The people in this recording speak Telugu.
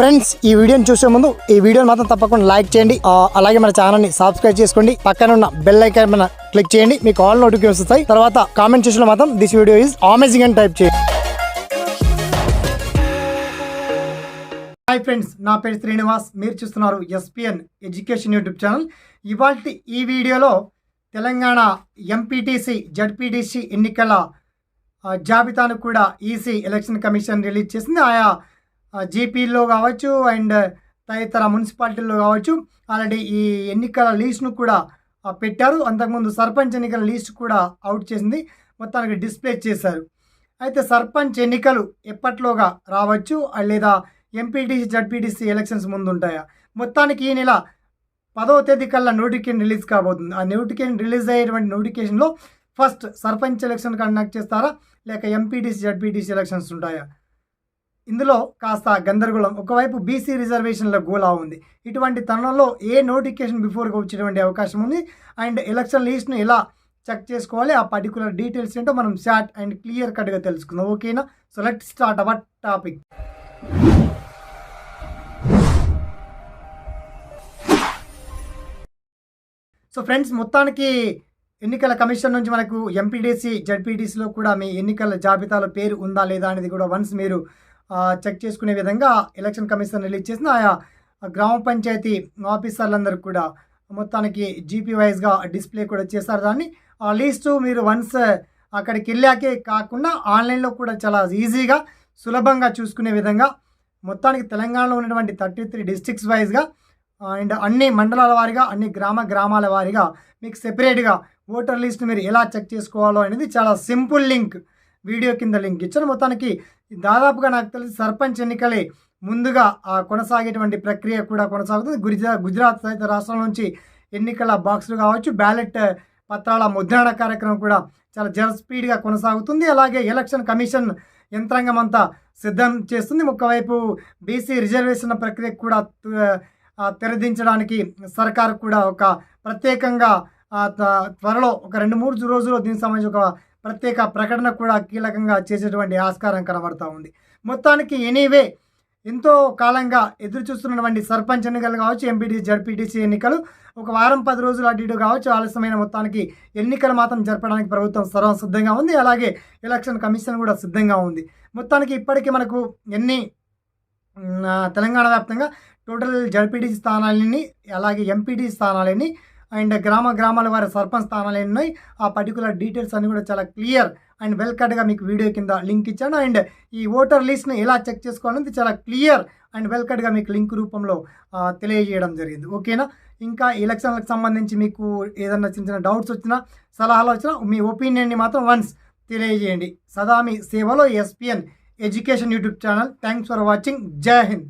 ఫ్రెండ్స్ ఈ వీడియోని చూసే ముందు ఈ వీడియోని మాత్రం తప్పకుండా లైక్ చేయండి. అలాగే మన ఛానల్ని సబ్స్క్రైబ్ చేసుకోండి. పక్కన ఉన్న బెల్ ఐకాన్ మన క్లిక్ చేయండి. మీకు ఆల్ నోటిఫికేషన్ వస్తాయి. తర్వాత కామెంట్ చేసిన మాత్రం దిస్ వీడియో ఈజ్ అమేజింగ్ అని టైప్ చేయండి. హాయ్ ఫ్రెండ్స్ నా పేరు శ్రీనివాస్. మీరు చూస్తున్నారు ఎస్పిఎన్ ఎడ్యుకేషన్ యూట్యూబ్ ఛానల్ ఇవాళ ఈ వీడియోలో తెలంగాణ ఎంపీటీసీ జడ్పీటీసీ ఎన్నికల జాబితాను కూడా ఈసీ ఎలక్షన్ కమిషన్ రిలీజ్ చేసింది. ఆయా జీపీల్లో కావచ్చు అండ్ తదితర మున్సిపాలిటీల్లో కావచ్చు. ఆల్రెడీ ఈ ఎన్నికల లీస్ట్ను కూడా పెట్టారు. అంతకుముందు సర్పంచ్ ఎన్నికల లీస్ట్ కూడా అవుట్ చేసింది. మొత్తానికి డిస్ప్లే చేశారు. అయితే సర్పంచ్ ఎన్నికలు ఎప్పట్లోగా రావచ్చు? లేదా ఎంపీటీసీ జడ్పీటీసీ ఎలక్షన్స్ ముందు ఉంటాయా మొత్తానికి ఈ నెల పదవ తేదీ కల్లా నోటిఫికేషన్ రిలీజ్ కాబోతుంది. ఆ నోటిఫికేషన్ రిలీజ్ అయ్యేటువంటి నోటిఫికేషన్లో ఫస్ట్ సర్పంచ్ ఎలక్షన్ కండక్ట్ చేస్తారా? లేక ఎంపీటీసీ జడ్పీటీసీ ఎలక్షన్స్ ఉంటాయా? ఇందులో కాస్త గందరగోళం. ఒకవైపు బీసీ రిజర్వేషన్ల గోలా ఉంది. ఇటువంటి తరుణంలో ఏ నోటిఫికేషన్ బిఫోర్గా వచ్చేటువంటి అవకాశం ఉంది? అండ్ ఎలక్షన్ లిస్ట్ను ఎలా చెక్ చేసుకోవాలి? ఆ పర్టికులర్ డీటెయిల్స్ ఏంటో మనం షార్ట్ అండ్ క్లియర్ కట్గా తెలుసుకుందాం. ఓకేనా? So let start our topic so friends మొత్తానికి ఎన్నికల కమిషన్ నుంచి మనకు ఎంపీడీసీ జడ్పీటీసీలో కూడా మీ ఎన్నికల జాబితాలో పేరు ఉందా లేదా అనేది కూడా వన్స్ మీరు చెక్ చేసుకునే విధంగా ఎలక్షన్ కమిషన్ రిలీజ్ చేసిన ఆయా గ్రామ పంచాయతీ ఆఫీసర్లందరూ కూడా మొత్తానికి జీపీ వైజ్గా డిస్ప్లే కూడా చేశారు. దాన్ని ఆ లిస్టు మీరు వన్స్ అక్కడికి వెళ్ళాకే కాకుండా ఆన్లైన్లో కూడా చాలా ఈజీగా సులభంగా చూసుకునే విధంగా మొత్తానికి తెలంగాణలో ఉన్నటువంటి థర్టీ త్రీ డిస్టిక్స్ వైజ్గా అండ్ అన్ని మండలాల వారీగా అన్ని గ్రామ గ్రామాల వారీగా మీకు సెపరేట్గా ఓటర్ లిస్ట్ మీరు ఎలా చెక్ చేసుకోవాలో అనేది చాలా సింపుల్ లింక్. వీడియో కింద లింక్ ఇచ్చాను. మొత్తానికి దాదాపుగా నాకు తెలిసి సర్పంచ్ ఎన్నికలే ముందుగా ఆ కొనసాగేటువంటి ప్రక్రియ కూడా కొనసాగుతుంది. గుజరాత్ గుజరాత్ సహిత రాష్ట్రాల నుంచి ఎన్నికల బాక్సులు కావచ్చు బ్యాలెట్ పత్రాల ముద్రణ కార్యక్రమం కూడా చాలా జర స్పీడ్గా కొనసాగుతుంది. అలాగే ఎలక్షన్ కమిషన్ యంత్రాంగం అంతా సిద్ధం చేస్తుంది. ఒకవైపు బీసీ రిజర్వేషన్ ప్రక్రియ కూడా తెరదించడానికి సర్కార్ కూడా ఒక ప్రత్యేకంగా త్వరలో ఒక రెండు మూడు రోజుల్లో దీనికి సంబంధించి ఒక ప్రత్యేక ప్రకటన కూడా కీలకంగా చేసేటువంటి ఆస్కారం కనబడతా ఉంది. మొత్తానికి ఎనీవే ఎంతో కాలంగా ఎదురు చూస్తున్నటువంటి సర్పంచ్ ఎన్నికలు కావచ్చు ఎంపీటీసీ జడ్పీటీసీ ఎన్నికలు ఒక వారం పది రోజులు అటు ఇటు కావచ్చు ఆలస్యమైన మొత్తానికి ఎన్నికలు మాత్రం జరపడానికి ప్రభుత్వం సర్వం సిద్ధంగా ఉంది. అలాగే ఎలక్షన్ కమిషన్ కూడా సిద్ధంగా ఉంది. మొత్తానికి ఇప్పటికీ మనకు ఎన్ని తెలంగాణ వ్యాప్తంగా టోటల్ జడ్పీటీసీ స్థానాలని అలాగే ఎంపీటీసీ స్థానాలని అండ్ గ్రామ గ్రామాల వారి సర్పంచ్ స్థానాలు ఎన్ని. ఉన్నాయి ఆ పర్టికులర్ డీటెయిల్స్ అన్ని కూడా చాలా క్లియర్ అండ్ వెల్ కట్గా మీకు వీడియో కింద లింక్ ఇచ్చాను. అండ్ ఈ ఓటర్ లిస్ట్ని ఎలా చెక్ చేసుకోవాలనేది చాలా క్లియర్ అండ్ వెల్ కట్గా మీకు లింక్ రూపంలో తెలియజేయడం జరిగింది. ఓకేనా ఇంకా ఎలక్షన్లకు సంబంధించి మీకు ఏదైనా చిన్న చిన్న డౌట్స్ వచ్చినా సలహాలు వచ్చినా మీ ఒపీనియన్ని మాత్రం వన్స్ తెలియజేయండి. సదా మీ సేవలో SPN education YouTube channel thanks for watching జై హింద్